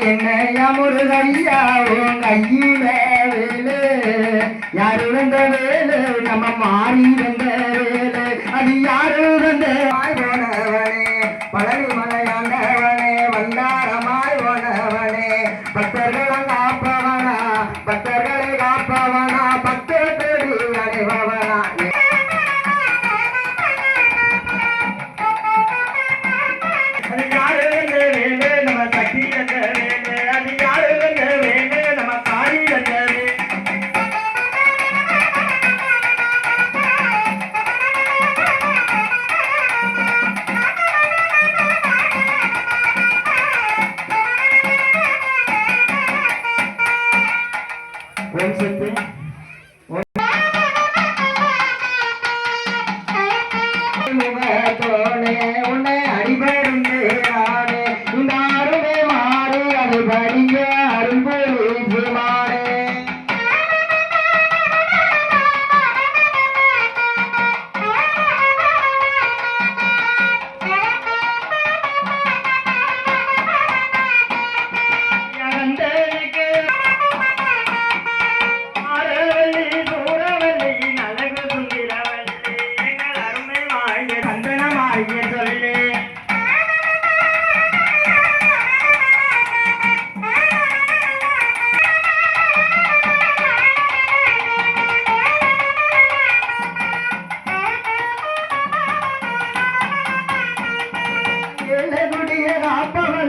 என்னையா முருகையா உன் கையில வேலு. யாரு வந்த வேலு? நம்ம மாறி வந்த வேலு. அது யாரு வந்த மாய் பழனி மாறி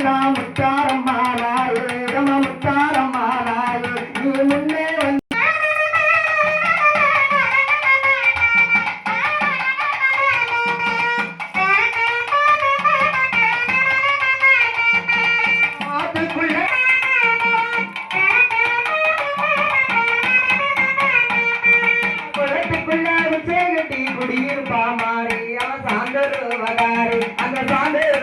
காப்பவெல்லாம் முத்தாரம் மாறாயே நம்ம முத்தாரம் நீ முன்னே வந்து குடியிருப்பா மாறி. அவன் சாந்தருவகாரி அந்த சாந்தர்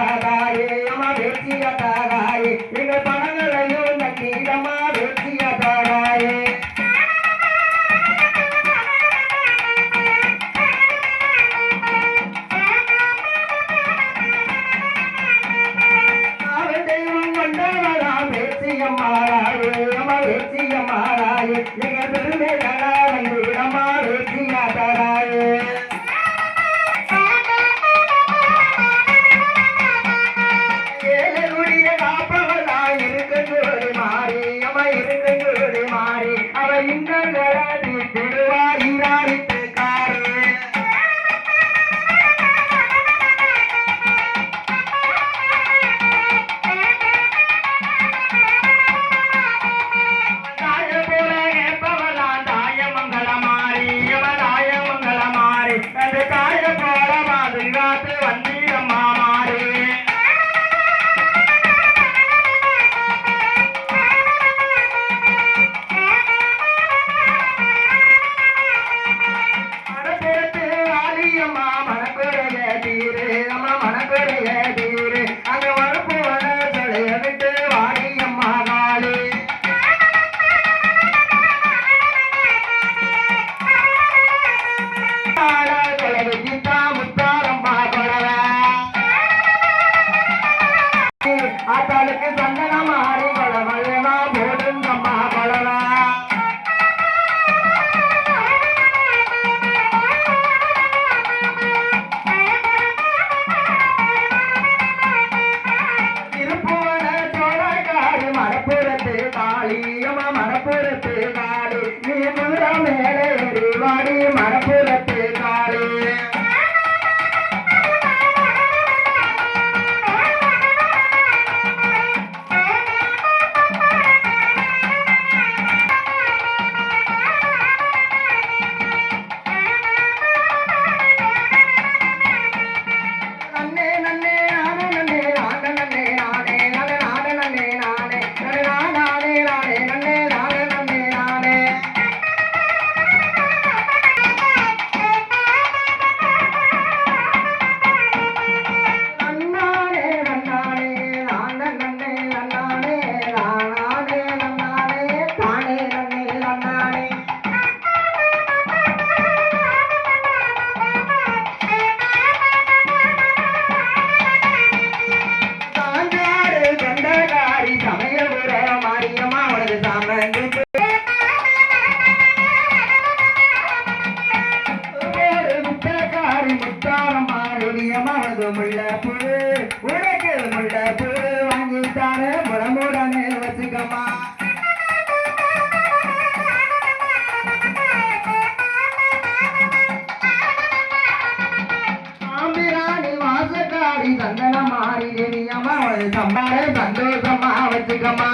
பேச்சியதாகாயே அம்மா பேச்சியதாகாயே எங்க பணங்களையும் நக்கீரமா பேச்சியதாகாயே அவன் தெய்வம் கொண்டவளா பேச்சியம்மாறாயே அம்மா பேச்சியம்மாறாயே எங்க பெருமைகளா வந்து அம்மா பேச்சியதாகாயே தாராயே எங்களுக்கு முள்ள புழு உனக்கு முள்ள புழு வாங்கி தார முடமுடனே வச்சுக்கம்மா சந்தன மாறி சம்பாரம் சந்தோஷமா வச்சுக்கம்மா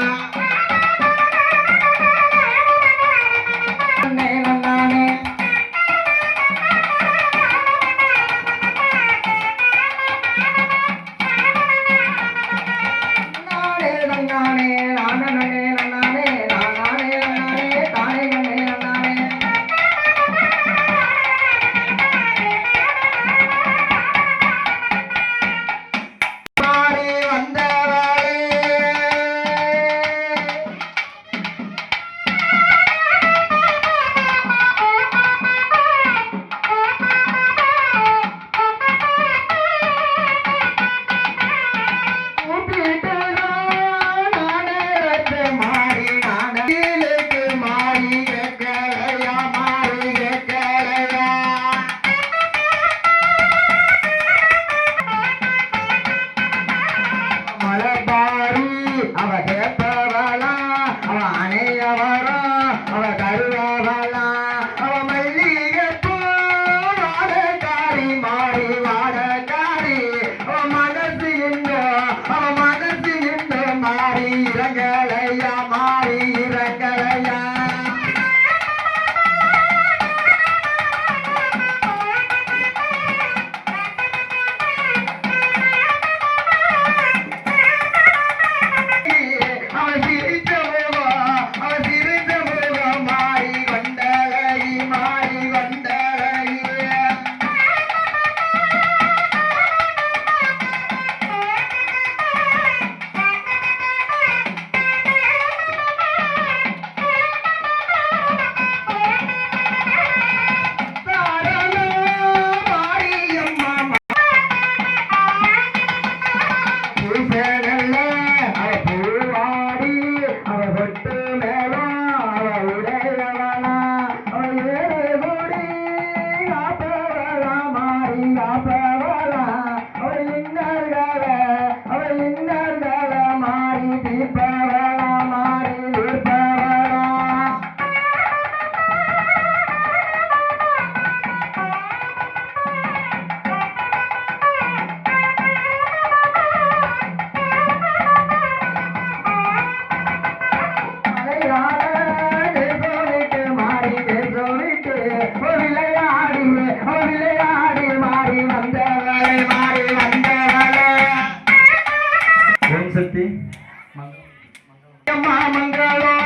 சக்தி. மங்களம் மங்களம்.